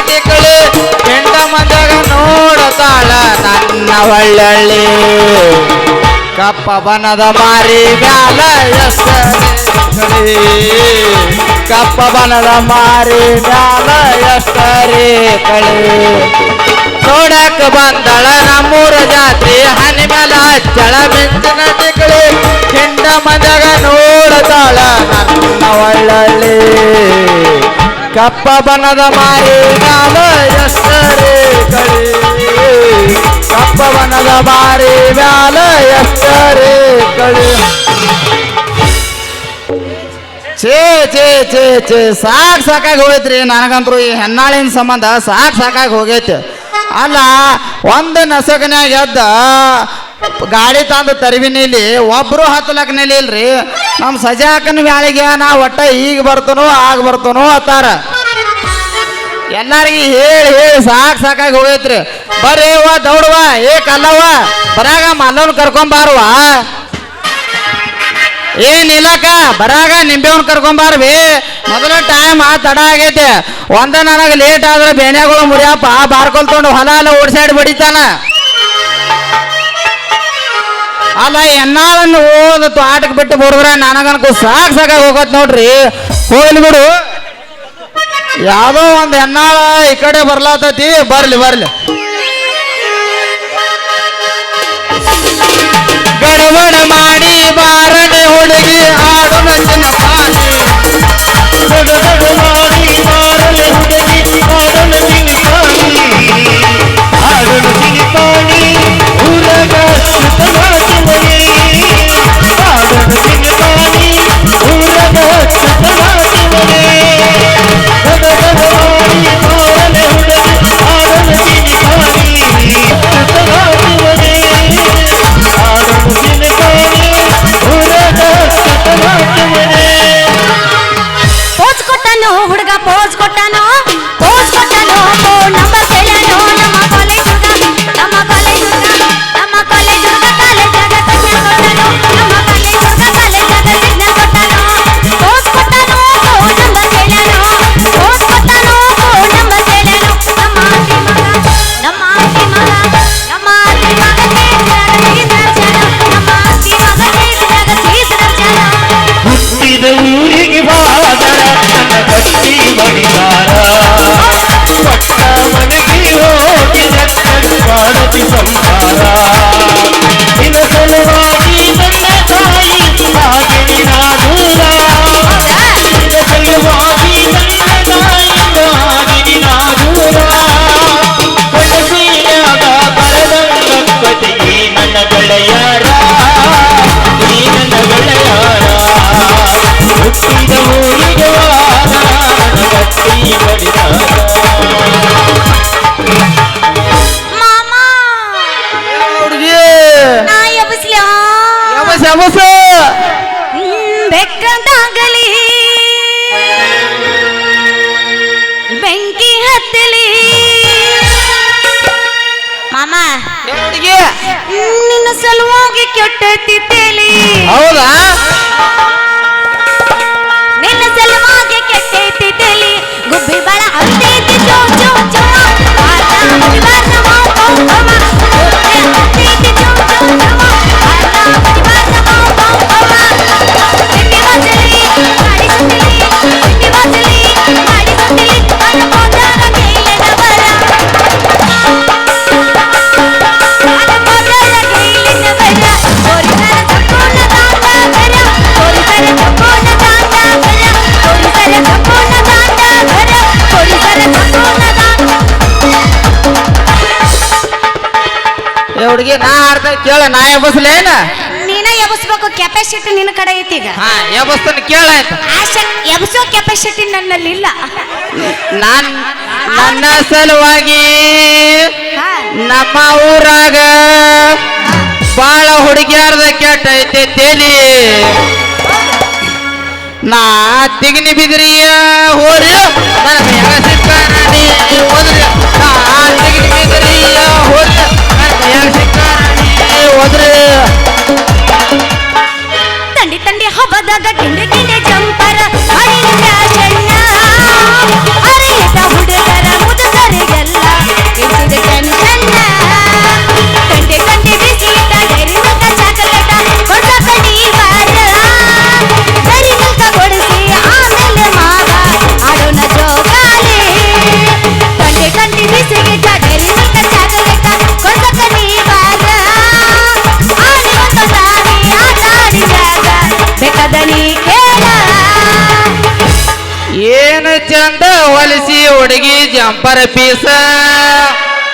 ಮಿಂಚಿನ ಹೆಂಡ ಮಂದಾಗ ನೋಡತಾಳ ನನ್ನ ಒಳ್ಳಳ್ಳಿ ಕಪ್ಪ ಬನದ ಮಾರಿ ಮ್ಯಾಲ ಎಷ್ಟರಿ ಕಪ್ಪ ಬನದ ಮಾರಿ ಮ್ಯಾಲ ಎಷ್ಟರಿ ಕಳಿ ನೋಡಕ್ ಬಂದಳ ನಮ್ಮೂರ ಜಾತ್ರೆ, ಹನಿ ಮೇಲೆ ಹಚ್ಚಳ ಮಿಂಚಿನ ಟಿಕಳಿ ಕೆಂಡ. ಮಂದಾಗ ನೋಡತಾಳ ನನ್ನ ಒಳ್ಳಳ್ಳಿ ಕಪ್ಪ ಬನದ ಮಾರಿ ಎಷ್ಟರಿ ಕಳಿ ಕಪ್ಪ ಬನದ ಮಾರಿ ಮ್ಯಾಲ ಎಷ್ಟರಿ ಕಳಿ ಛೇ ಛೇ ಛೇ ಛೇ, ಸಾಕ್ ಸಾಕಾಗಿ ಹೋಗೈತ್ರಿ. ನನಗಂತೂ ಈ ಹೆಣ್ಣಾಳಿನ ಸಂಬಂಧ ಸಾಕು ಸಾಕಾಗಿ ಹೋಗೈತಿ. ಅಲ್ಲ, ಒಂದು ನಸಕನ್ಯಾಗ ಎದ್ದ ಗಾಡಿ ತಂದು ತರಿವಿನಲ್ಲಿ ಒಬ್ರು ಹತ್ತಲಕ್ ನಿಲ್ಲಿಲ್ರಿ ನಮ್ಮ ಸಜಾಕನ ವ್ಯಾಳಿಗೆ ನಾ ಒಟ್ಟ ಈಗ ಬರ್ತನೋ, ಆಗ ಬರ್ತನೋ ಅತ್ತಾರ ಎಲ್ಲಾರಿಗೆ ಹೇಳಿ ಹೇಳಿ ಸಾಕ್ ಸಾಕಾಗಿ ಹೋಗೈತ್ರಿ. ಬರ್ರಿ ವಾ ದೌಡವ, ಏ ಕಲ್ಲವ್ವ, ಬರಾಗ ಮಲ್ಲವನ್ ಕರ್ಕೊಂಬಾರವ ಏ ನೀಲಕ ಬರಾಗ ನಿಂಬೆವನ್ ಕರ್ಕೊಂಬಾರ್ವಿ ಮೊದಲ ಟೈಮ್ ತಡ ಆಗೈತೆ. ಒಂದ ನನಗೆ ಲೇಟ್ ಆದ್ರೆ ಬೇನೆಗಳು ಮುರಿಯಪ್ಪ ಬಾರ್ಕೊಲ್ಕೊಂಡು ಹೊಲ ಎಲ್ಲ ಓಡಿಸಾಡಿ ಬಡಿತಾನ. ಅಲ್ಲ, ಎನ್ನಾಳನ್ನು ಓದ ಆಟಕ್ಕೆ ಬಿಟ್ಟು ಬರೋದ್ರ ನನಗನ್ಕು ಸಾಕ್ ಸಾಕಾಗಿ ಹೋಗತ್ ನೋಡ್ರಿ. ಹೋಗ್ಲಿ ಬಿಡು. ಯಾವುದೋ ಒಂದು ಹೆಣ್ಣಾಳ ಈ ಕಡೆ ಬರ್ಲಾತತಿ. ಬರ್ಲಿ ಬರ್ಲಿ. ಗಡಬಡ ಮಾಡಿ ಬಾರದೆ ಹುಡುಗಿ ಆಡು ಬೆಕ್ಕಂತಾಗಲಿ ಬೆಕ್ಕದಾಗಲಿ ಬೆಂಕಿ ಹತ್ತಲಿ. ಮಾಮ ನಿನ್ನ ಸಲುವಾಗಿ ತಿತ್ತಲಿ ಹೌದಾ? ಹುಡುಗಿ ನಾ ಅರ್ಧ ಕೇಳ ನಾ ಎಬ್ಬಸ್ಲೇನ ನೀನ ಎಬ್ಬಸ್ಬೇಕು ಕೆಪಾಸಿಟಿ ನಿನ್ನ ಕಡೆ ಐತಿ ಈಗ. ಹಾ ಕೇಳ ಕೇಳಾಯ್ತು ಆಶೆ ಎಬ್ಸೋ ಕೆಪಾಸಿಟಿ ನನ್ನಲ್ಲಿ ಇಲ್ಲ. ನಾನ್ ನನ್ನ ಸಲುವಾಗಿ ಹಾ. ನಮ್ಮ ಊರಾಗ ಬಾಳ ಹುಡುಗಿಯಾರ್ದ ಕೆಟ್ಟೈತೆ ತೇಲಿ. ನಾ ತಿಗನಿ ಬಿದ್ರಿಯ ಹೋರಿ ನನ್ನ ಮ್ಯಾಗ ಹೋದ್ರಿ. ಹೋದ್ರಿ? ತಂಡಿ ತಂಡಿ ಹಬ್ಬದಾಗ ಕಿಂಡಿ ಗಿಂಡೆ ಜಂಪರ್ ಪೀಸ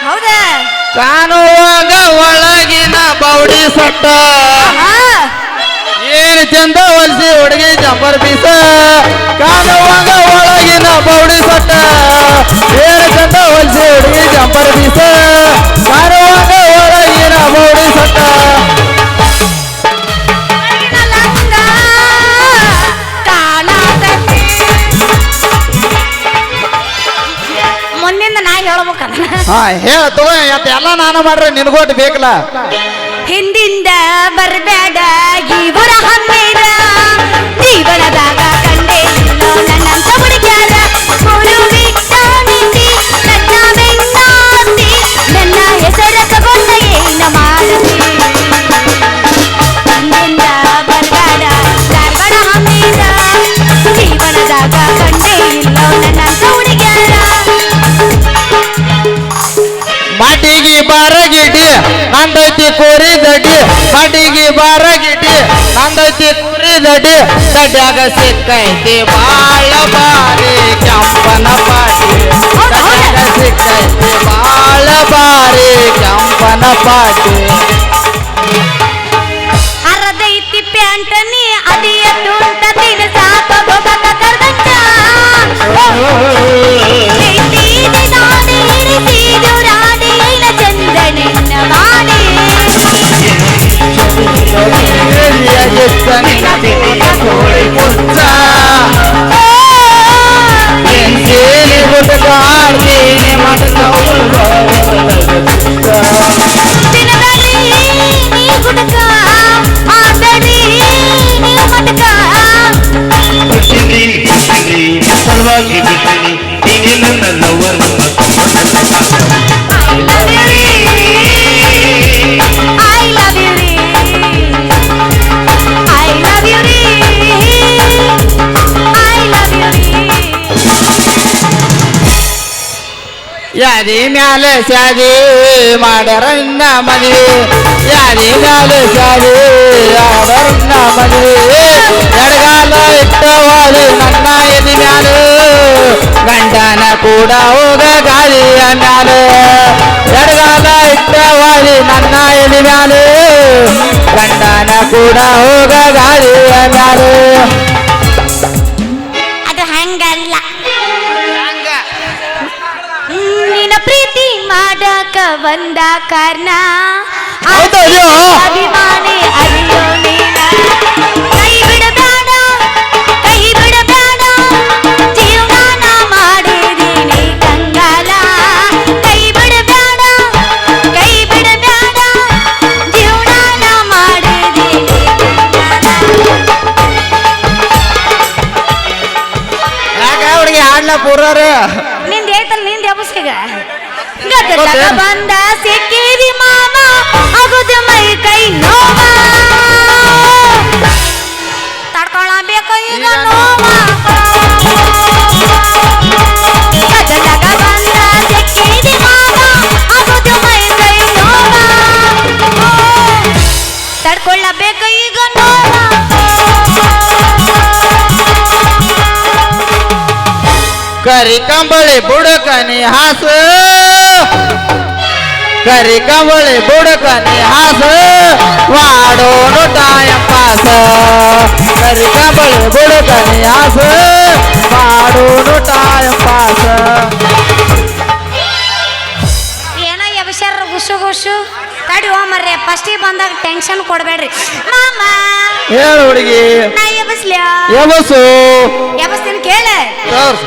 ಹೌದಾ ಕಾಣುವಾಗ ಒಳಗಿನ ಬೌಡಿ ಸಟ್ಟ ಹಾ ಏನ್ ಚಂದ ಹೊಲ್ಸಿ ಹುಡುಗಿ ಜಂಪರ್ ಪೀಸ ಕಾಣುವಾಗ ಒಳಗಿನ ಬೌಡಿ ಸಟ್ಟ ಏನ್ ಚಂದ ಹೊಲ್ಸಿ ಹುಡುಗಿ ಜಂಪರ್ ಪೀಸ ಕಾಣುವಾಗ ಒಳಗಿನ ಬೌಡಿ ಸಟ್ಟ ಹಾ ಹೇಳ ತಗೋ ಎಲ್ಲ ನಾನು ಮಾಡ್ರೆ ನಿನಗೋಟ್ ಬೇಕಲ್ಲ. ಹಿಂದಿಂದ ಬರಬೇಡ ಇವರ ಹಮ್ಮೇರ ಜೀವನದಾಗ ನಂದೈತಿ ಕೋರಿ ದಡಿ ಮಾಟಿಗೆ ಬಾರಗಿಡಿ ನಂದೈತಿ ಕೋರಿ ದಡಿ ದಡ್ಯಾಗ ಸಿಕ್ಕೈತಿ ಬಾಳ ಬಾರಿ ಕೆಂಪನ ಪಾಟಿ ದಡ್ಯಾಗ ಸಿಕ್ಕೈತಿ ಬಾಳ ಬಾರಿ ಕೆಂಪನ ಪಾಟಿ ಅರದೈತಿ ಪ್ಯಾಂಟ ನೀ ಅದಿಯ ತುಂಟ ತಿನ ಸಾಕ ಗೊಗಕ ಕರ್ದಂಟ கோடை பொத்தா என் நீ கொடுக்க ಯಾದಿ ಮ್ಯಾಲೆ ಶಾದಿ ಮಾಡ್ಯಾರ ನಿನ್ನ ಮದ್ವಿ ಯಾದಿ ಮ್ಯಾಲೆ ಶಾದಿ ಮಾಡ್ಯಾರ ನಿನ್ನ ಮದ್ವಿ ಎಡಗಾಲ ಇಟ್ಟವಾದಿ ನನ್ನ ಎದಿ ಮ್ಯಾಲೆ ಗಂಡನ ಕೂಡ ಹೋಗ ಗಾಳಿಯ ಮ್ಯಾಲೆ ಎಡಗಾಲ ಇಟ್ಟವಾದಿ ನನ್ನ ಎದಿ ಮ್ಯಾಲೆ ಗಂಡನ ಕೂಡ ಹೋಗ ಗಾಳಿಯ ಮ್ಯಾಲೆ ಬಂದ ಕರಿ ಕಂಬಳಿ ಬುಡಕನಿ ಹಾಸ ಕರಿ ಕಂಬಳಿ ಬುಡಕನಿ ಹಾಸ ವಾಡೋನು ಟೈಮ್ ಪಾಸ ಕರಿ ಕಂಬಳಿ ಬುಡಕನಿ ಹಾಸ ವಾಡೋನು ಟೈಮ್ ಪಾಸ ಏನೋ ಎಬಸ್ಯಾರ ಗುಸು ಗುಸು ತಡಿ ಮರ್ರೆ ಫಸ್ಟಿಗೆ ಬಂದಾಗ ಟೆನ್ಷನ್ ಕೊಡಬೇಡ್ರಿ. ಮಾಮ ಹೇಳು ಹುಡುಗಿ. ನಾ ಎಬಸ್ಲ್ಯಾ ಎಬಸು ಎಬಸ್ತೀನಿ ಕೇಳ. ತೋರ್ಸು.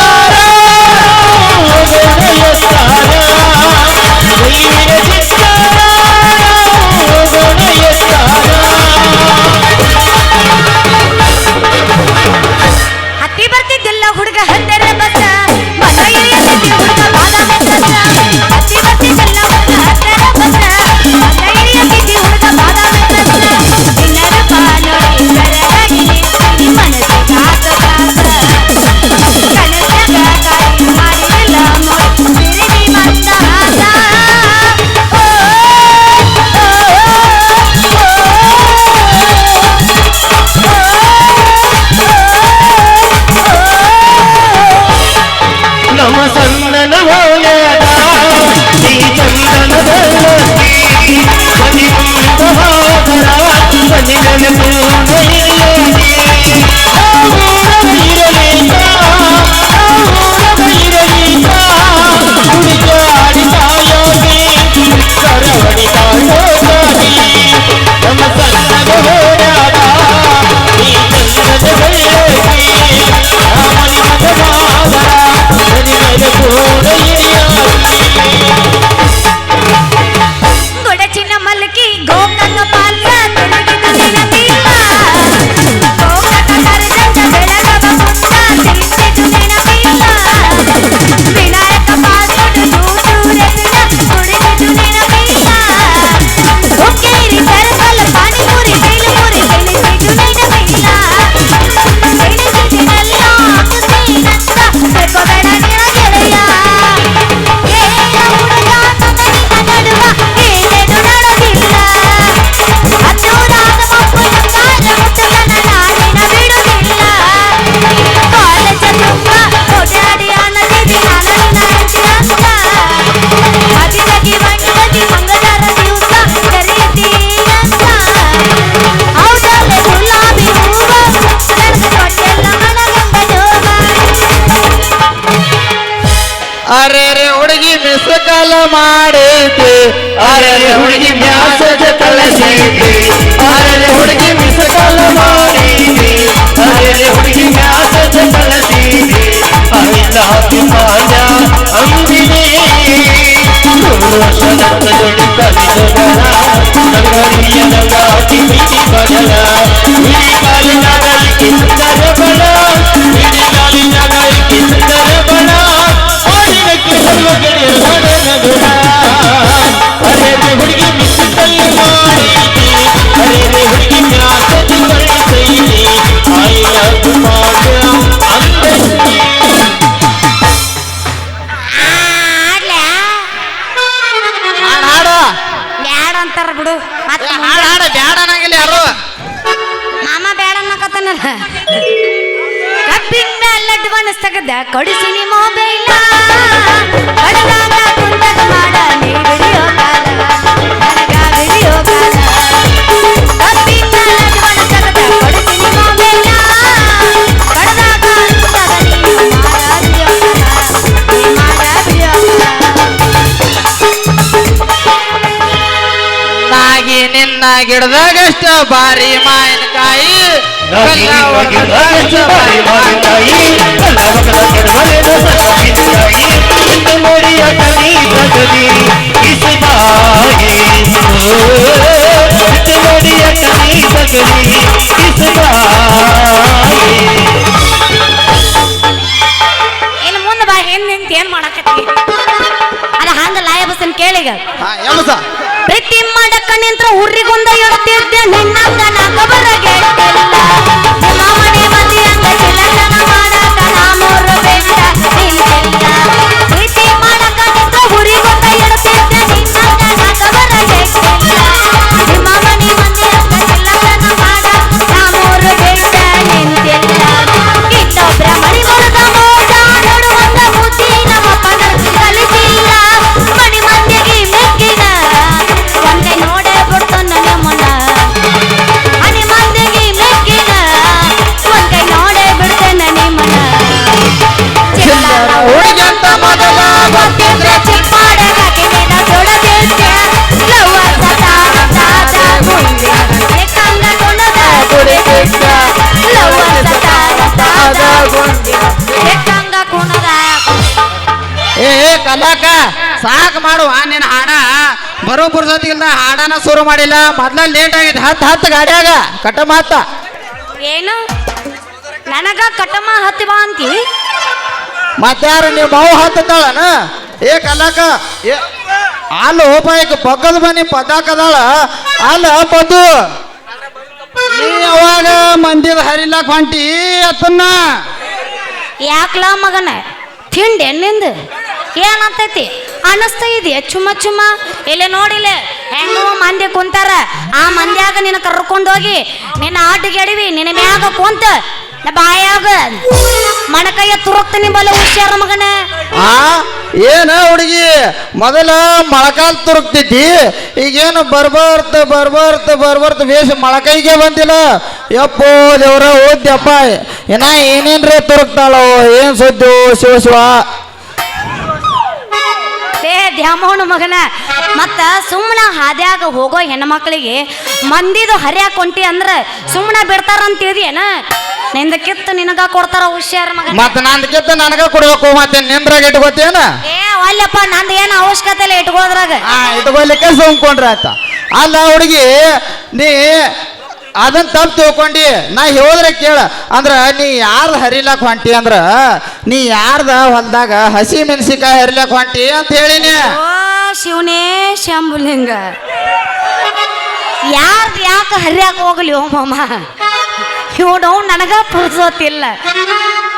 Yeah. ಕೊಡಿ ಸಿನಿಮಾ ಬೇಡ ನಿನ್ನ ಗಿಡದಾಗಷ್ಟು ಬಾರಿ ಮಾವಿನಕಾಯಿ ಏನ್ ನಿಂತ ಏನ್ ಮಾಡಕತ್ತಿ ಅದ ಹಂಗ ಲಾಯ ಬಸ್ಸನ್ ಕೇಳಿಗ ಪ್ರೀತಿ ಮಾಡಕ ನಿಂತ್ರ ಹುರ್ರಿಗೊಂದ ಹೇಳ್ತಿದ್ದೆ ನಿನ್ನ ಬರಗೆ ಬರಗೆಟ್ಟಿಲ್ಲ ಶುರು ಮಾಡಿಲ್ಲ. ಮೊದ್ಲ ಲೇಟ್ ಆಗಿದೆ ಹತ್ತು ಹತ್ತು ಗಾಡಿಯಾಗ. ಕಟ್ಟ ಮಾತ. ಏನು? ನನಗ ಕಟಮ ಹತ್ತಿ ಬಾ ಅಂತಿ ಮತ್ತಾರು ನೀವು ಬಾವು ಹತ್ತದಾಳನ? ಏ ಕಲಾಕ ಏ ಅಲ್ಲ ಹೋಪಾಯಕ ಪಕ್ಕದ ಮನೆ ಪದಾಕದಾಳ. ಅಲ್ಲ ಪದು ನೀ ಅವಾಗ ಮಂದಿರ ಹರಿಲಾಕ್ ಹೊಂಟಿ ಅತ್ತನ್ನ? ಯಾಕ್ಲ ಮಗನ? ತಿಂಡಿ ಎಣ್ಣಿಂದ? ಏನಂತೈತಿ? ಅನಸ್ತಾ ಇದೆಯಾ? ಚುಮ್ಮ ಚುಮ್ಮ. ಇಲ್ಲಿ ನೋಡಿಲ್ಲ ಹೆಂಗೋ ಮಂದಿ ಕುಂತಾರ. ಆ ಮಂದ್ಯಾಗ ನಿನ್ನ ಕರ್ಕೊಂಡೋಗಿ ನಿನ್ನ ಆಟಗೆಡಿವಿ ನಿನ್ನ ಮ್ಯಾಗ ಕುಂತ ಬಾಯಾಗ ಮಣಕೈಯ ತುರುಕ್ತೀನಿ ಬಲ ಹುಷಾರ ಮಗನ. ಆ, ಏನ ಹುಡುಗಿ? ಮೊದಲ ಮೊಳಕಾಲ್ ತುರುಕ್ತಿದ್ದಿ, ಈಗೇನು ಬರ್ಬರ್ತ ಬರ್ಬರ್ತ ಬರ್ಬರ್ತ ವೇಷ ಮೊಳಕೈಗೆ ಬಂದಿಲ್ಲ. ಯಪ್ಪೋ ದೇವ್ರ, ಓದ್ಯಪ್ಪ. ಏನ ಏನೇನ್ರಿ ತುರುಕ್ತಾಳೋ, ಏನ್ ಸುದ್ದು ಶಿವ? ದ್ಯಾಮೋಣ ಮಗನ. ಮತ್ತ ಸುಮ್ಮನೆ ಹಾದ್ಯಾಗ ಹೋಗೋ ಹೆಣ್ಮಕ್ಳಿಗೆ ಮಂದಿದು ಹರ್ಯಾಕ ಹೊಂಟಿ ಅಂದ್ರ ಸುಮ್ಮನೆ ಬಿಡ್ತಾರ ಅಂತ ತಿಳಿದೇನ ನಿಂದ ಕಿತ್ತು ನಿನಗ ಕೊಡ್ತಾರ ಹುಷಾರ ಮಗ ಮತ್ತ ಕಿತ್ತು ನನಗ ಕೊಡ್ಬೇಕು ಮತ್ತೆ ನಿಂದ್ರಾಗ ಇಟ್ಕೋತೇನ ಏ ಅಲ್ಲಪ್ಪ ನಂದು ಏನು ಅವಶ್ಯಕತೆ ಇಲ್ಲ ಇಟ್ಕೋದ್ರಾಗ ಇಟ್ಕೋಲಿಕ್ಕೆ ಸುಮ್ಕೊಂಡ್ರ ಆತ ಅಲ್ಲ ಹುಡುಗಿ ನೀ ಅದನ್ನ ತಪ್ಪು ತಿಳ್ಕೊಂಡಿ ನಾ ಹೇಳಿದ್ರೆ ಕೇಳ. ಅಂದ್ರೆ ನೀ ಯಾರ್ದ ಹರಿಲಾಕ್ ಹೊಂಟಿ ಅಂದ್ರ ನೀ ಯಾರ್ದ ಹೊಲ್ದಾಗ ಹಸಿ ಮೆಣಸಿಕಾಯಿ ಹರಿಲಾಕ್ ಹೊಂಟಿ ಅಂತ ಹೇಳಿನಿ. ಓ ಶಿವನೇ ಶಂಭುಲಿಂಗ. ಯಾರ್ದು ಯಾಕೆ ಹರಿಯಾಕ ಹೋಗ್ಲಿ ಓ ಮಾಮ? ಇವನು ನನಗ ಪುರ್ಸೋತಿಲ್ಲ.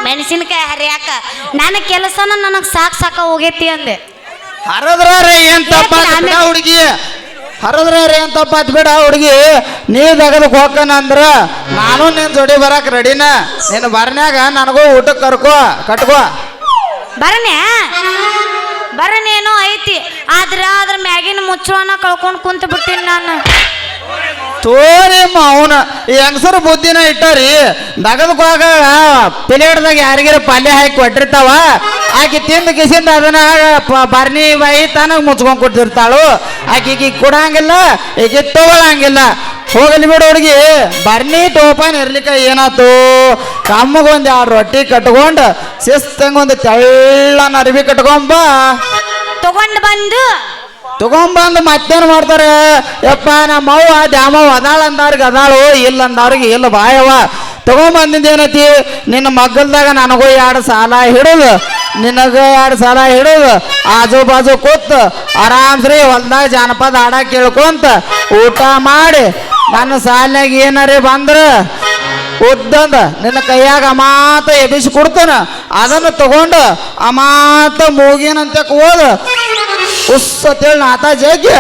ಮೆಣಸಿನಕಾಯಿ ಹರಿಯಾಕ ನನ್ನ ಕೆಲಸನ ನನಗೆ ಸಾಕು ಸಾಕ ಹೋಗೈತಿ ಅಂದೆ. ಹರದ್ರ ಏನ್ ತಪ್ಪ ಹುಡುಗಿ? ಹರದ್ರ ರೀ ಅಂತ ಬಿಡ ಹುಡುಗಿ, ನೀ ತೆಗೆದಕ್ ಹೋಗ್ಕನ ಅಂದ್ರ ನಾನು ನಿನ್ ಜೋಡಿ ಬರಕ್ಕೆ ರೆಡಿನ. ನಿನ್ನ ಬರ್ನ್ಯಾಗ ನನಗೂ ಊಟಕ್ಕೆ ಕರ್ಕೋ, ಕಟ್ಕೋ. ಬರನೆ ಬರನೇನೋ ಐತಿ. ಆದ್ರೆ ಅದ್ರ ಮ್ಯಾಗಿನ ಮುಚ್ಚಳನ ಕಳ್ಕೊಂಡು ಕುಂತ ಬಿಟ್ಟಿನಿ ನಾನು. ತೋರಿ ಅವನ ಹೆಂಗಸರು ಬುದ್ಧಿನ ಇಟ್ಟಾರಿ ದಗದಕ್ಕಾಗ ಪ್ಲೇಟ್ದಾಗ ಯಾರಿಗಾರ ಪಲ್ಯ ಹಾಕಿ ಕೊಟ್ಟಿರ್ತಾವ, ಆಕೆ ತಿಂದ ಕಿಸಿಂದ ಅದನ್ನ ಬರ್ನಿ ಬಾಯಿ ತಾನಾಗ ಮುಚ್ಕೊಂಡ್ ಕೊಟ್ಟಿರ್ತಾಳು. ಈಕಿ ಕೊಡಂಗಿಲ್ಲ, ಈಕಿ ತಗೊಳಂಗಿಲ್ಲ. ಹೋಗಲಿ ಬಿಡು ಹುಡುಗಿ, ಬರ್ನಿ ಟೋಪನ್ ಇರ್ಲಿಕ್ಕ ಏನಾತು? ಕಮ್ಮಗೊಂದು ಎರಡು ರೊಟ್ಟಿ ಕಟ್ಕೊಂಡು ಶಿಸ್ತಂಗೊಂದು ತೆಳ್ಳನ ಅರ್ಬಿ ಕಟ್ಕೊಂಬ ತಗೊಂಡು ಬಂದು ತಗೊಂಬಂದು ಮತ್ತೇನು ಮಾಡ್ತಾರೆ. ಯಪ್ಪ, ನಮ್ಮ ಅವ್ವ, ದ್ಯಾಮವ್ವ, ಅದಾಳ ಅಂದವ್ರಿಗೆ ಅದಾಳು, ಇಲ್ಲ ಅಂದವ್ರಿಗೆ ಇಲ್ಲ, ಬಾಯವ್ವ. ತಗೊಂಬಂದಿದ್ದು ಏನೈತಿ? ನಿನ್ನ ಮಗ್ಗಲ್ದಾಗ ನನಗೂ ಎರಡು ಸಾಲ ಹಿಡಿದು. ನಿನಗ ಎರಡು ಸಾಲ ಹಿಡಿದು. ಆಜು ಬಾಜು ಕೂತ್ ಆರಾಮ್ಸ್ರಿ, ಹೊಲ್ದಾಗ ಜಾನಪದ ಹಾಡ ಕೇಳ್ಕೊಂತ ಊಟ ಮಾಡಿ. ನನ್ನ ಸಾಲಿನಾಗ ಏನಾರೇ ಬಂದ್ರ ಉದ್ದಂದ ನಿನ್ನ ಕೈಯಾಗ ಅಮಾತ ಎಬಿಸಿ ಕೊಡ್ತಾನ. ಅದನ್ನು ತಗೊಂಡು ಅಮಾತ ಮೂಗಿನಂತೆ ಹೋದ ಉಸ್ ಅಂತೇಳಿ ನಾತ ಜಗ್ಗಿ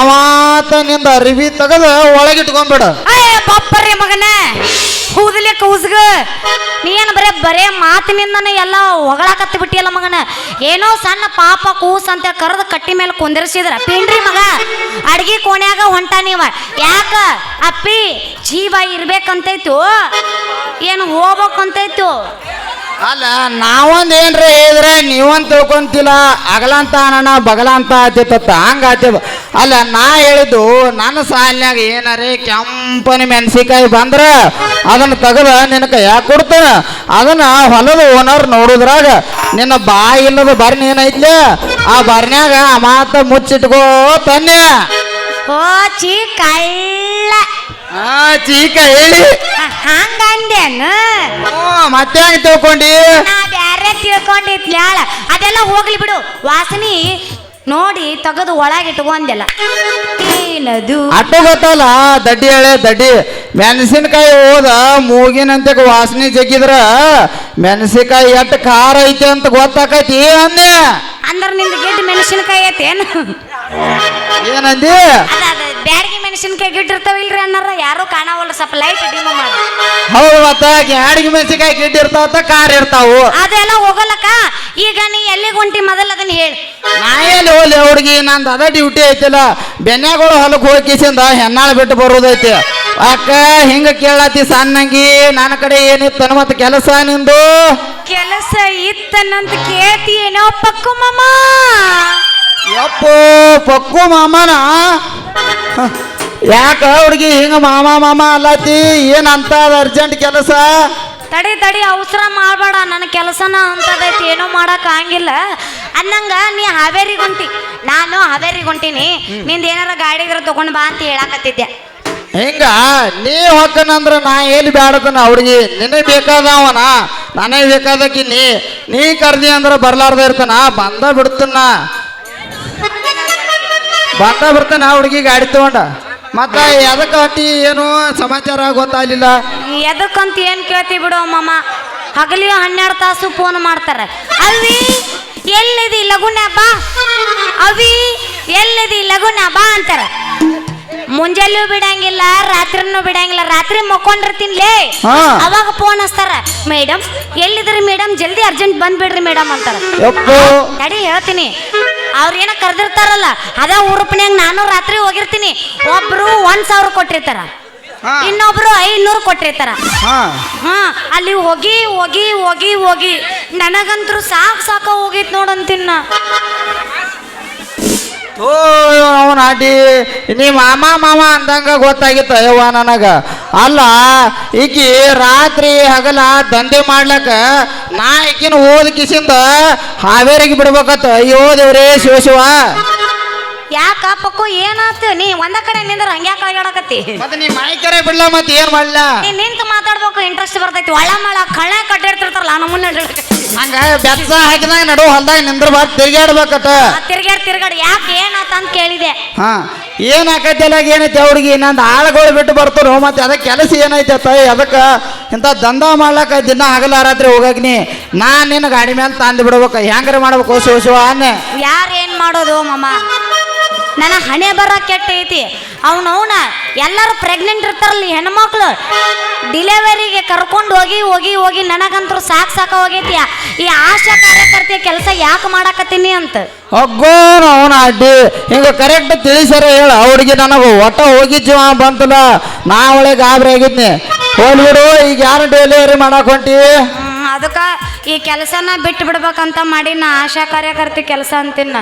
ಅವಾತ ನಿಂದ ಅರಿವಿ ತೆಗೆದು ಒಳಗಿಟ್ಕೊಂಡ್ಬಿಡ ಅಯ್ಯ ಮಗನೇ. ಮಗನ ಕೂದಲಿಕ್ಕೆ ಕೂಸ್ಗ ನೀನು ಬರೇ ಬರೇ ಮಾತಿನಿಂದನೇ ಎಲ್ಲ ಹೊಗಳಾಕತ್ತಿ ಬಿಟ್ಟಿಯಲ್ಲ ಮಗನ. ಏನೋ ಸಣ್ಣ ಪಾಪ ಕೂಸ್ ಅಂತ ಕರೆದು ಕಟ್ಟಿ ಮೇಲೆ ಕುಂದಿರ್ಸಿದ್ರ. ಪಿಂಡ್ರಿ ಮಗ, ಅಡ್ಗೆ ಕೋಣ್ಯಾಗ ಹೊಂಟ ನೀವ. ಯಾಕ? ಅಪ್ಪಿ, ಜೀವ ಇರ್ಬೇಕಂತೈತು? ಏನು ಹೋಗ್ಬೇಕಂತೈತು? ಅಲ್ಲ, ನಾವೊಂದ್ ಏನ್ರ ಹೇಳಿದ್ರೆ ನೀವೊಂದ್ ತಿಳ್ಕೊಂತಿಲ್ಲ. ಅಗಲಂತ ಅಣ್ಣ ಬಗಲಂತ ಆತಿತ್ತ ಹಂಗ ಆತಿದ ಅಲ್ಲ, ನಾ ಹೇಳಿದ್ದು ನನ್ನ ಸಾಲಿನಾಗ ಏನಾರೇ ಕೆಂಪನ ಮೆಣಸಿಕಾಯಿ ಬಂದ್ರ ಅದನ್ನ ತಗದ ನಿನ್ನ ಕೈಯಾಗ ಕೊಡ್ತಾನ. ಅದನ್ನ ಹೊಲದ ಓನರ್ ನೋಡುದ್ರಾಗ ನಿನ್ನ ಬಾಯಿ ಇಲ್ಲದ ಬರ್ನಿ ಏನೈತ್ಲೆ? ಆ ಬರ್ನ್ಯಾಗ ಮಾತ ಮುಚ್ಚಿಟ್ಕೋ ತನ್ಯ. ಓ ಚಿ ಕಳ್ಳ. ಆ ಚೀಕ ಹೇಳಿ. ಹಂಗಂದೇನು ಮತ್ತೆ ಹೆಂಗ್ ತಿಳ್ಕೊಂಡಿ? ನಾ ಬ್ಯಾರೆ ತಿಳ್ಕೊಂಡಿದ್ಲ್ಯಾಳ ಅದೆಲ್ಲ ಹೋಗ್ಲಿ ಬಿಡು. ವಾಸನಿ ನೋಡಿ ತಗದು ಒಳಗೆ ಇಟ್ಕೊಂಡೆಲ್ಲ. ಏನದು? ಅಟ್ಟು ಗೊತ್ತಲ್ಲ ದಡ್ಡಿ ಹೇಳೆ ದಡ್ಡಿ. ಮೆಣಸಿನಕಾಯಿ ಹೋದ ಮೂಗಿನಂತೆ ವಾಸನೆ ಜಗ್ಗಿದ್ರ. ಮೆಣಸಿನಕಾಯಿ ಎಟ್ಟು ಖಾರ ಐತೆ ಅಂತ ಗೊತ್ತಾಕೈತಿ ಅಂದೆ? ಅಂದ್ರ ನಿಂದ ಗಿಡ್ಡ ಮೆಣಸಿನಕಾಯಿ ಐತೇನು? ಏನಂದಿ? ಅದ ಅದ. ಬ್ಯಾಡಗಿ ಮೆಣಸಿನಕಾಯಿ ಗಿಡ್ಡಿರ್ತಾವ ಇಲ್ರಿ ಅನ್ನಾರ ಯಾರು ಕಾಣವಲ್ಲ ಸ್ವಲ್ಪ ಲೈಟ್ ಡಿಮ್ ಮಾಡಿ. ಹೌದು ಮತ್ತ ಗ್ಯಾಡಿಗೆ ಮೆಣಸಿನಕಾಯಿ ಗಿಡ್ಡ ಇರ್ತಾವ ಕಾರ್ ಇರ್ತಾವು. ಅದೆಲ್ಲ ಹೋಗಲ್ಲಕ್ಕ? ಈಗ ನೀ ಎಲ್ಲಿಗೆ ಹೊಂಟಿ ಮೊದಲು ಅದನ್ನ ಹೇಳಿ. ನಾ ಎಲ್ಲಿ ಹೋಗ್ಲಿ ಹುಡುಗಿ? ನಂದು ಅದ ಡ್ಯೂಟಿ ಐತಿಲ್ಲ. ಬೆನ್ಯಾಗಳು ಹೊಲಕ್ಕೆ ಹೋಗಿ ಕಿಸಿಂದ ಹೆಣ್ಣಾಳ ಬಿಟ್ಟು ಬರೋದೈತಿ. ಅಕ್ಕ ಹಿಂಗ ಕೇಳತಿ ಸಣ್ಣಂಗಿ ನನ್ನ ಕಡೆ ಏನಿತ್ತ ಮತ್ತೆ ಕೆಲಸ ನಿಂದು? ಕೆಲಸ ಇತ್ತನ್ನಂತ ಏನೋ ಪಕ್ಕು ಮಾಮ. ಯಪ್ಪೋ ಪಕ್ಕು ಮಾಮನ? ಯಾಕ ಹುಡುಗಿ ಹಿಂಗ ಮಾಮ ಮಾಮ ಅಲ್ಲತಿ? ಏನಂತ ಅರ್ಜೆಂಟ್ ಕೆಲಸ? ತಡಿ ತಡಿ ಅವಸರ ಮಾಡಬೇಡ. ನನ್ನ ಕೆಲಸನ ಅಂತದೈತಿ ಏನೂ ಮಾಡಕ್ ಆಗಿಲ್ಲ ಅನ್ನಂಗ ನೀ ಹಾವೇರಿ ಗುಂಟಿ ನಾನು ಹಾವೇರಿ ಗುಂಟಿನಿ ನಿಂದ ಏನಾರ ಗಾಡಿ ಇದ್ರ ತಗೊಂಡ್ ಬಾ ಅಂತ ಹೇಳಾಕತ್ತಿದ್ದೆ. ಹಿಂಗ ನೀ ಹೊಕ್ಕನಂದ್ರ ನಾ ಎಲ್ಲಿ ಬ್ಯಾಡತನ ಹುಡುಗಿ? ನಿನಗೆ ಬೇಕಾದವನ ನನಗೆ ಬೇಕಾದಕ್ಕಿ ನೀ ನೀ ಕರ್ದಿ ಅಂದ್ರ ಬರ್ಲಾರ್ದ ಇರ್ತಾನ ಬಂದ ಬಿಡ್ತನ. ಬಂದ ನಾ ಹುಡುಗಿ ಗಾಡಿ ತಗೊಂಡ. ಮತ್ತ ಎದಕ್ಕೆ ಹೊಂಟಿ ಏನು ಸಮಾಚಾರ ಗೊತ್ತಾಗ್ಲಿಲ್ಲ. ಎದಕ್ಕಂತ ಏನ್ ಕೇಳ್ತಿ ಬಿಡು ಮಾಮ ಹಗಲಿ ಹನ್ನೆರಡು ತಾಸು ಫೋನ್ ಮಾಡ್ತಾರೆ. ಅವಿ, ಎಲ್ಲಿದಿ ಲಗುನ ಬಾ. ಅವಿ, ಎಲ್ಲಿದಿ ಲಗುನ ಬಾ ಅಂತಾರ. ಮುಂಜಾನೆ ಬಿಡಂಗಿಲ್ಲ ರಾತ್ರಿನೂ ಬಿಡಂಗಿಲ್ಲ ರಾತ್ರಿ ಮಕ್ಕೊಂಡಿರ್ತೀನಿಲೇ ಹಾ. ಅವಾಗ ಫೋನ್ ಹಚ್ತಾರ ಮೇಡಮ್ ಎಲ್ಲಿದ್ರಿ ಮೇಡಮ್ ಜಲ್ದಿ ಅರ್ಜೆಂಟ್ ಬಂದ್ಬಿಡ್ರಿ ಮೇಡಮ್ ಅಂತಾರ. ಯಪ್ಪು. ಹೇಳ್ತೀನಿ ಹೇಳ್ತೀನಿ ಅವ್ರೇನ ಕರೆದಿರ್ತಾರಲ್ಲ ಅದ ಉರುಪನ್ಯಾಗ ನಾನು ರಾತ್ರಿ ಹೋಗಿರ್ತೀನಿ. ಒಬ್ರು ಒಂದ್ ಸಾವಿರ ಕೊಟ್ಟಿರ್ತಾರ. ಹಾ. ಇನ್ನೊಬ್ರು ಐನೂರು ಕೊಟ್ಟಿರ್ತಾರ. ಹಾ. ಹಾ ಅಲ್ಲಿ ಹೋಗಿ ಹೋಗಿ ಹೋಗಿ ಹೋಗಿ. ನನಗಂತರೂ ಸಾಕ್ ಸಾಕ ಹೋಗಿತ್ ನೋಡಂತಿನ್ನ ಓ, ಅವನ ಅಡ್ಡಿ ನೀ ಮಾಮ ಮಾಮ ಅಂದಂಗ ಗೊತ್ತಾಗಿತ್ತು ಅಯ್ಯವ್ವ ನನಗ. ಅಲ್ಲ, ಈಕಿ ರಾತ್ರಿ ಹಗಲ ದಂಧೆ ಮಾಡ್ಲಕ್ಕ, ನಾ ಈಕಿನ ಓದ್ ಕಿಸಿಂದ ಹಾವೇರಿಗೆ ಬಿಡ್ಬೇಕತ್ತ. ಅಯ್ಯೋ ದೇವ್ರೇ, ಶಿವ ಶಿವ. ಯಾಕ ಪಕ್ಕು ಏನಾತು ನೀ ಒಂದ ಕಡೆ ನಿಂದ್ರ ಹಂಗ್ಯಾಕ ಅಳಗಾಡಕತ್ತಿ ಮತ್ತೆ ನೀ ಮಾಯಕರೇ ಬಿಡ್ಲ ಮತ್ತೆ ಏನ್ ಮಾಡ್ಲ? ನೀ ನಿಂತು ಮಾತಾಡ್ಬೇಕು ಇಂಟ್ರೆಸ್ಟ್ ಬರ್ತೈತಿ. ಒಳ ಮಳ ಕಳೆ ಕಟ್ಟಿರ್ತಿರ್ತಾರಲ್ಲ ನಮ್ಮನ್ನ ಹಂಗ ಬೆಚ್ಚ ಹಾಕಿದಾಗ ನಡು ಹೊಲ್ದಾಗ ನಿಂದ್ರ ಬಾತ್ ತಿರ್ಗಾಡ್ಬೇಕತ್ತ ತಿರ್ಗಾಡ್ ತಿರ್ಗಾಡ್ ಯಾಕೆ ಏನಾತ ಅಂತ ಕೇಳಿದೆ. ಹಾ ಏನ್ ಆಕೈತಿ ಅಲ್ಲ ಏನೈತಿ ಅವ್ರಿಗೆ? ನಂದು ಆಳುಗಳು ಬಿಟ್ಟು ಬರ್ತಾರೋ ಮತ್ತೆ ಅದಕ್ಕೆ ಕೆಲಸ ಏನೈತೆ ತಾಯಿ ಅದಕ್ಕೆ ಇಂಥ ದಂಧ ಮಾಡ್ಲಾಕ ದಿನ ಹಗಲ ರಾತ್ರಿ ಹೋಗಕ್ನಿ ನಾ. ನಿನ್ನ ಗಾಡಿ ಮೇಲೆ ತಂದು ಬಿಡ್ಬೇಕು ಹೆಂಗಾರ ಮಾಡ್ಬೇಕು ಶಿವ ಶಿವ ಅನ್ನೆ. ಯಾರು ಏನ್ ಮಾಡೋದು ಮಮ್ಮ ನನ್ನ ಹಣೆ ಬರ ಕೆಟ್ಟೈತಿ. ಅವನವನ ಎಲ್ಲರೂ ಪ್ರೆಗ್ನೆಂಟ್ ಇರ್ತಾರಲ್ಲ ಹೆಣ್ಮಕ್ಳು. ಡಿಲೆವರಿಗೆ ಕರ್ಕೊಂಡು ಹೋಗಿ ಹೋಗಿ ಹೋಗಿ ನನಗಂತೂ ಸಾಕು ಸಾಕ ಹೋಗೈತಿ. ಈ ಆಶಾ ಕಾರ್ಯಕರ್ತೆ ಕೆಲಸ ಯಾಕೆ ಮಾಡಾಕತ್ತೀನಿ ಅಂತ. ಅಗ್ಗೋ ಅವನ ಅಡ್ಡಿ. ಹಿಂಗ ಕರೆಕ್ಟ್ ತಿಳಿಸ್ಯಾರ ಹೇಳ. ಅವ್ರಿಗೆ ನನಗೆ ಒಟ್ಟ ಹೋಗಿ ಜೀವ ಬಂತಲ್ಲ. ನಾ ಅವಳೆ ಗಾಬರಿ ಆಗಿದ್ನಿ. ಹೋಲ್ಬಿಡು ಈಗ ಯಾರು ಡೆಲಿವರಿ ಮಾಡಕ್ ಹೊಂಟಿವಿ? ಅದಕ್ಕೆ ಈ ಕೆಲಸನ ಬಿಟ್ಟು ಬಿಡ್ಬೇಕಂತ ಮಾಡಿ ನಾ ಆಶಾ ಕಾರ್ಯಕರ್ತಿ ಕೆಲಸ ಅಂತಿನ್ನ.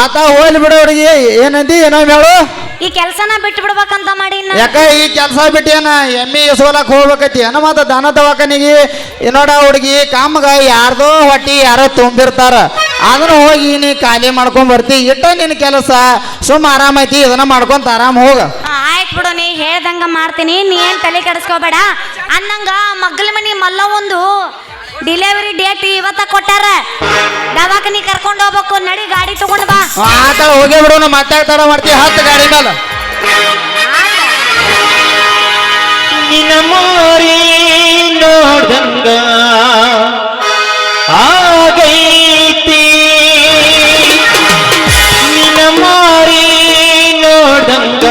ಆತ ಹೋಗ್ಲಿ ಬಿಡು ಹುಡುಗಿ. ಏನಂದಿ ಏನೋ ಹೇಳು. ಈ ಕೆಲಸನ ಬಿಟ್ಟು ಬಿಡ್ಬೇಕಂತ ಮಾಡಿ ಯಾಕ ಈ ಕೆಲಸ ಬಿಟ್ಟೇನ? ಎಮ್ಮಿ ಸೋಲಕ್ ಹೋಗ್ಬೇಕೈತಿ ಏನ ಮತ್ತ ದನ ದವಾಖಾನಿಗೆ? ಏನೋಡ ಹುಡುಗಿ ಕಾಮಗ ಯಾರ್ದೋ ಹೊಟ್ಟಿ ಯಾರೋ ತುಂಬಿರ್ತಾರ. ಅದನ್ನ ಹೋಗಿ ನೀ ಖಾಲಿ ಮಾಡ್ಕೊಂಡ್ ಬರ್ತಿ. ಇಟ್ಟ ನಿನ್ ಕೆಲಸ. ಸುಮ್ಮ ಆರಾಮೈತಿ ಇದನ್ನ ಮಾಡ್ಕೊಂತ ಆರಾಮ್ ಹೋಗ. ಆಯ್ತು ಬಿಡು ನೀ ಹೇಳ್ದಂಗ ಮಾಡ್ತೀನಿ. ನೀ ಏನ್ ತಲೆ ಕೆಡಿಸ್ಕೋಬೇಡ. ಅನ್ನಂಗ ಮಗ್ಲ ಮನಿ ಮಲ್ಲ ಒಂದು ಡಿಲಿವರಿ ಡೇಟ್ ಇವತ್ತ ಕೊಟ್ಟಾರ. ದವಾಖಾನಿ ಕರ್ಕೊಂಡು ಹೋಗ್ಬೇಕು ನಡಿ ಗಾಡಿ ತಗೊಂಡ್ ಬಾ. ಆತಳ ಹೋಗೇ ನಾ ಮಾತಾಡ್ತಾಡ ಮಾಡ್ತೀವಿ ಹತ್ತು ಗಾಡಿ ಮೇಲೆ. ನಿನ್ನ ಮಾರಿ ನೋಡ್ದಂಗ ಆಗೈತಿ. ನಿನ್ನ ಮಾರಿ ನೋಡ್ದಂಗ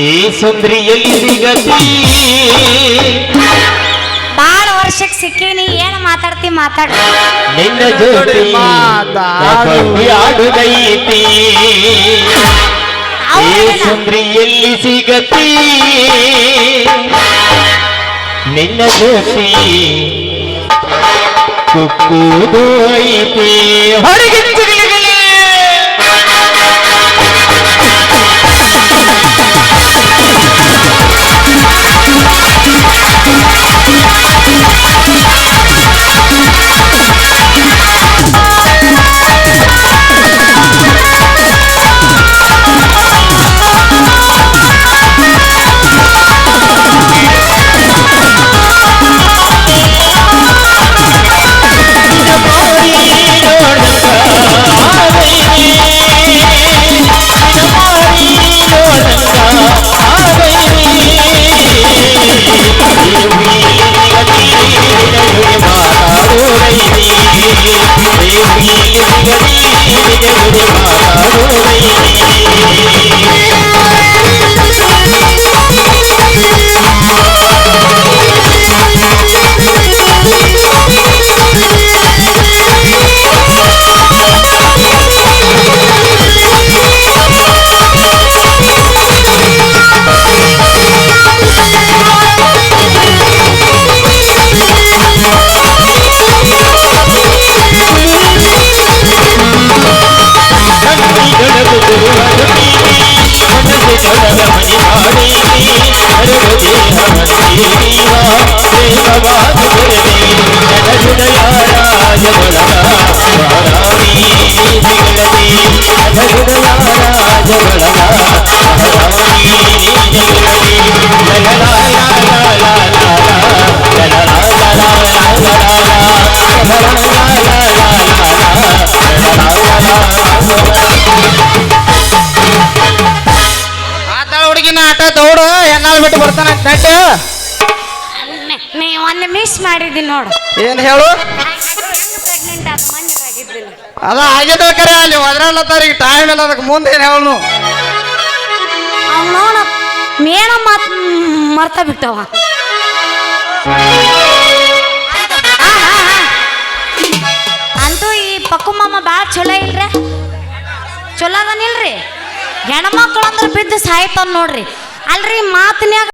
ಈ ಸುಂದ್ರಿಯಲ್ಲಿ ಸಿಗತಿ. ಬಾಳ ವರ್ಷಕ್ಕೆ ಸಿಕ್ಕೀನಿ ಏನು ಮಾತಾಡ್ತಿ ಮಾತಾಡ. ನಿನ್ನ ಜೋಡಿ ಮಾತಾಡುಗೈತಿ ಈ ಸುಂದ್ರಿಯಲ್ಲಿ ಸಿಗತಿ. ನಿನ್ನ ಜೊತೆ ಕುಕ್ಕುದು ಐತಿ. ಹೊರಗಿಂಚುಗಳಿಗೆ Yeah. ದೌಡು ಹೆಣ್ಣಾಳು ಬಿಟ್ಟು ಬರ್ತಾನ. ನಟ್ ನೀ- ನೀ ಒಂದು ಮಿಸ್ ಮಾಡಿದ್ದೀನಿ ನೋಡು. ಏನು ಹೇಳು? ಅದ ಆಗಿದ್ದ ಕರೆ ಅಲ್ಲಿ ಒದ್ರಲ್ಲತ್ತಾರ ಈಗ ಟೈಮ್ ಇಲ್ಲ, ಅದಕ್ಕೆ ಮುಂದೆ ಏನು ಹೇಳು ಮೇಣ ಮಾತ್ ಮರ್ತ ಬಿಟ್ಟವ. ಅಂತೂ ಈ ಪಕ್ಕು ಮಾಮ ಭಾಳ ಚಲೋ ಇಲ್ರಿ? ಚಲೋ ಅದನಿಲ್ರಿ ಹೆಣ್ಮಕ್ಳು ಅಂದ್ರೆ ಬಿದ್ದು ಸಾಯ್ತಾವ ನೋಡ್ರಿ. ಅಲ್ರಿ ಮಾತಿನ್ಯಾಗ